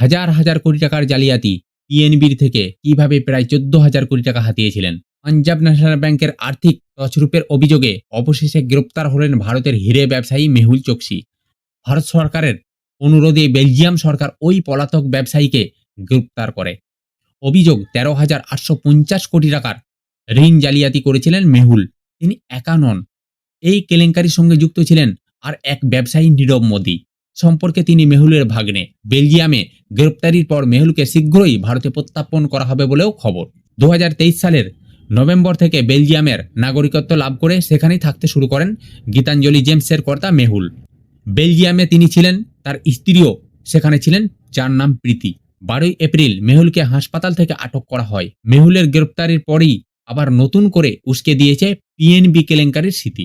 হাজার হাজার কোটি টাকার জালিয়াতি পিএনবির থেকে কীভাবে প্রায় চোদ্দ হাজার কোটি টাকা হাতিয়েছিলেন? পাঞ্জাব ন্যাশনাল ব্যাংকের আর্থিক তছরূপের অভিযোগে অবশেষে গ্রেপ্তার হলেন ভারতের হিরে ব্যবসায়ী মেহুল চোকসি। ভারত সরকারের অনুরোধে বেলজিয়াম সরকার ওই পলাতক ব্যবসায়ীকে গ্রেপ্তার করে। অভিযোগ তেরো হাজার আটশো পঞ্চাশ কোটি টাকার ঋণ জালিয়াতি করেছিলেন মেহুল। তিনি একা নন। এই কেলেঙ্কারির সঙ্গে যুক্ত ছিলেন আর এক ব্যবসায়ী নীরব মোদী। সম্পর্কে তিনি মেহুলের ভাগ্নে। বেলজিয়ামে গ্রেপ্তারির পর মেহুলকে শীঘ্রই ভারতে প্রত্যাপন করা হবে বলেও খবর। দুহাজার তেইশ সালের নভেম্বর থেকে বেলজিয়ামের নাগরিকত্ব লাভ করে সেখানেই থাকতে শুরু করেন গীতাঞ্জলি জেমসের কর্তা মেহুল। বেলজিয়ামে তিনি ছিলেন, তার স্ত্রীও সেখানে ছিলেন, যার নাম প্রীতি। বারোই এপ্রিল মেহুলকে হাসপাতাল থেকে আটক করা হয়। মেহুলের গ্রেপ্তারির পরই আবার নতুন করে উস্কে দিয়েছে পিএনবি কেলেঙ্কারির স্মৃতি।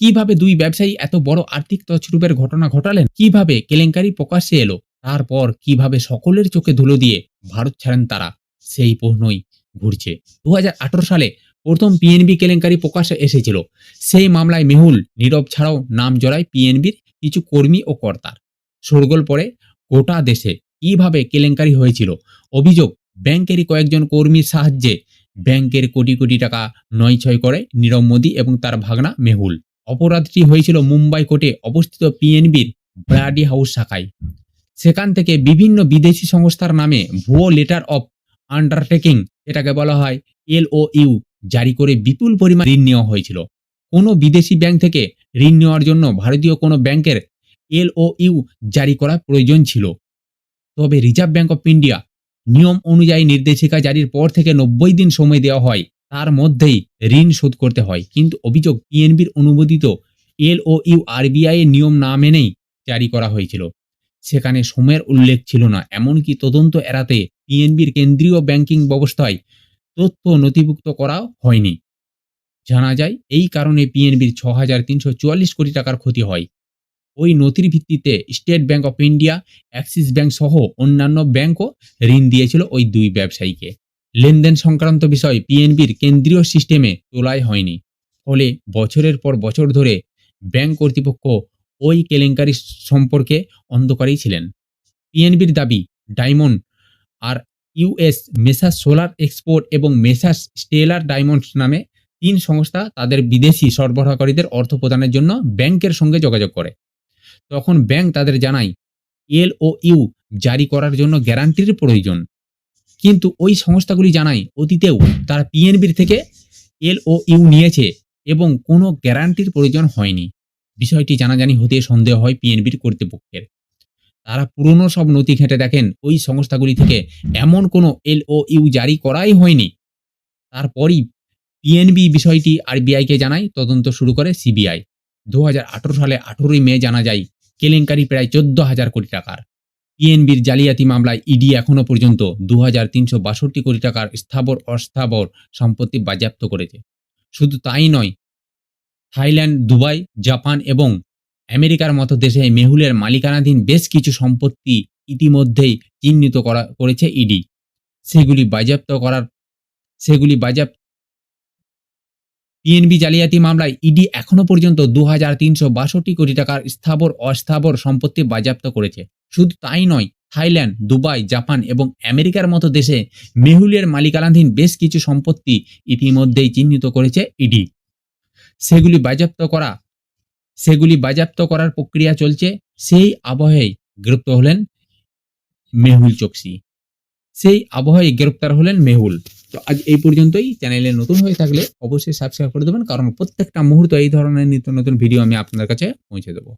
কীভাবে দুই ব্যবসায়ী এত বড় আর্থিক তছরূপের ঘটনা ঘটালেন? কীভাবে কেলেঙ্কারি প্রকাশ্যে এলো? তারপর কীভাবে সকলের চোখে ধুলো দিয়ে ভারত ছাড়েন তারা? সেই প্রশ্নই ঘুরছে। দু হাজার আঠারো সালে প্রথম পিএনবি কেলেঙ্কারি প্রকাশ্যে এসেছিল। সেই মামলায় মেহুল, নীরব ছাড়াও নাম জড়ায় পিএনবির কিছু কর্মী ও কর্তার। শোরগোল পরে গোটা দেশে কীভাবে কেলেঙ্কারি হয়েছিল? অভিযোগ, ব্যাংকেরই কয়েকজন কর্মীর সাহায্যে ব্যাংকের কোটি কোটি টাকা নয় ছয় করে নীরব মোদী এবং তার ভাগনা মেহুল। অপরাধটি হয়েছিল মুম্বাই কোর্টে অবস্থিত পিএনবির ব্রাডি হাউস শাখায়। সেখান থেকে বিভিন্ন বিদেশি সংস্থার নামে ভুয়ো লেটার অফ আন্ডারটেকিং, এটাকে বলা হয় এলওইউ, জারি করে বিপুল পরিমাণ ঋণ নেওয়া হয়েছিল। কোনো বিদেশি ব্যাংক থেকে ঋণ নেওয়ার জন্য ভারতীয় কোনো ব্যাংকের এলওইউ জারি করা প্রয়োজন ছিল। তবে রিজার্ভ ব্যাংক অফ ইন্ডিয়া নিয়ম অনুযায়ী নির্দেশিকা জারির পর থেকে নব্বই দিন সময় দেওয়া হয়। তার মধ্যেই ঋণ শোধ করতে হয়। কিন্তু অভিযোগ পিএনবির অনুমোদিত এলওইউ আরবিআই এর নিয়ম না মেনেই জারি করা হয়েছিল। সেখানে সময়ের উল্লেখ ছিল না। এমনকি তদন্ত এড়াতে পিএনবির কেন্দ্রীয় ব্যাংকিং ব্যবস্থায় তথ্য নথিভুক্ত করা হয়নি। জানা যায়, এই কারণে পিএনবির ছ হাজার তিনশো চুয়াল্লিশ কোটি টাকার ক্ষতি হয়। ওই নথির ভিত্তিতে State Bank of India, Axis Bank সহ অন্যান্য ব্যাংকও ঋণ দিয়েছিল ওই দুই ব্যবসায়ীকে। লেনদেন সংক্রান্ত বিষয় পিএনবির কেন্দ্রীয় সিস্টেমে তোলাই হয়নি। ফলে বছরের পর বছর ধরে ব্যাংক কর্তৃপক্ষ ওই কেলেঙ্কারি সম্পর্কে অন্ধকারেই ছিলেন। পিএনবির দাবি, diamond R US Messrs solar export এবং মেসাস স্টেলার ডায়মন্ডস নামে তিন সংস্থা তাদের বিদেশি সরবরাহকারীদের অর্থ প্রদানের জন্য ব্যাংকের সঙ্গে যোগাযোগ করে। তখন ব্যাংক তাদের জানায়, এল ও ইউ জারি করার জন্য গ্যারান্টির প্রয়োজন। কিন্তু ওই সংস্থাগুলি জানায় অতীতেও তারা পিএনবির থেকে এল ও ইউ নিয়েছে এবং কোনো গ্যারান্টির প্রয়োজন হয়নি। বিষয়টি জানাজানি হতে সন্দেহ হয় পিএনবির কর্তৃপক্ষের। তারা পুরনো সব নথি ঘেঁটে দেখেন ওই সংস্থাগুলি থেকে এমন কোনো এল ও ইউ জারি করাই হয়নি। তারপরই পিএনবি বিষয়টি আরবিআইকে জানায়, তদন্ত শুরু করে সিবিআই দু হাজার আঠেরো সালে আঠেরোই মে জানা যায়, কেলেঙ্কারি প্রায় চোদ্দ হাজার কোটি টাকার। পিএনবির জালিয়াতি মামলায় ইডি এখনও পর্যন্ত দু হাজার তিনশো বাষট্টি কোটি টাকার স্থাবর অস্থাবর সম্পত্তি বাজেয়াপ্ত করেছে। শুধু তাই নয়, থাইল্যান্ড, দুবাই, জাপান এবং আমেরিকার মতো দেশে মেহুলের মালিকানাধীন বেশ কিছু সম্পত্তি ইতিমধ্যেই চিহ্নিত করা করেছে ইডি সেগুলি বাজেয়াপ্ত করার সেগুলি বাজেয়াপ্ত পিএনবি জালিয়াতি মামলায় ইডি এখনও পর্যন্ত দু হাজার তিনশো বাষট্টি কোটি টাকার স্থাবর, অস্থাবর সম্পত্তি বাজেয়াপ্ত করেছে। শুধু তাই নয়, থাইল্যান্ড, দুবাই, জাপান এবং আমেরিকার মতো দেশে মেহুলের মালিকানাধীন বেশ কিছু সম্পত্তি ইতিমধ্যেই চিহ্নিত করেছে ইডি সেগুলি বাজেয়াপ্ত করা, সেগুলি বাজেয়াপ্ত করার প্রক্রিয়া চলছে। সেই আবহেই গ্রেপ্তার হলেন মেহুল চোকসি। সেই আবহাওয়ায় গ্রেপ্তার হলেন মেহুল। তো আজ এই পর্যন্তই। চ্যানেলে নতুন হয়ে থাকলে অবশ্যই সাবস্ক্রাইব করে দেবেন, কারণ প্রত্যেকটা মুহূর্ত এই ধরনের নিত্য নতুন ভিডিও আমি আপনাদের কাছে পৌঁছে দেবো।